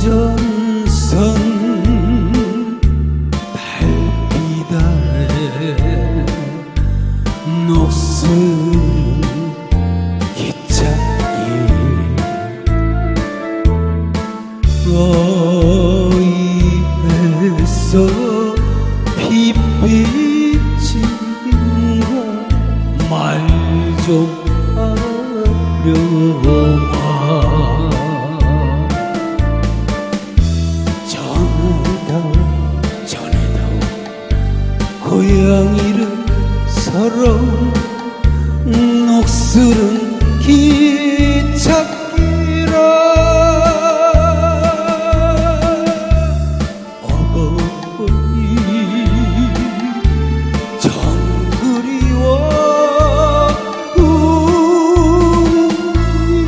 휴전선 달빛 아래 녹슬 기차길 어이에서 빛비친가 말좀 하려와 고양이를 서러 녹슬은 길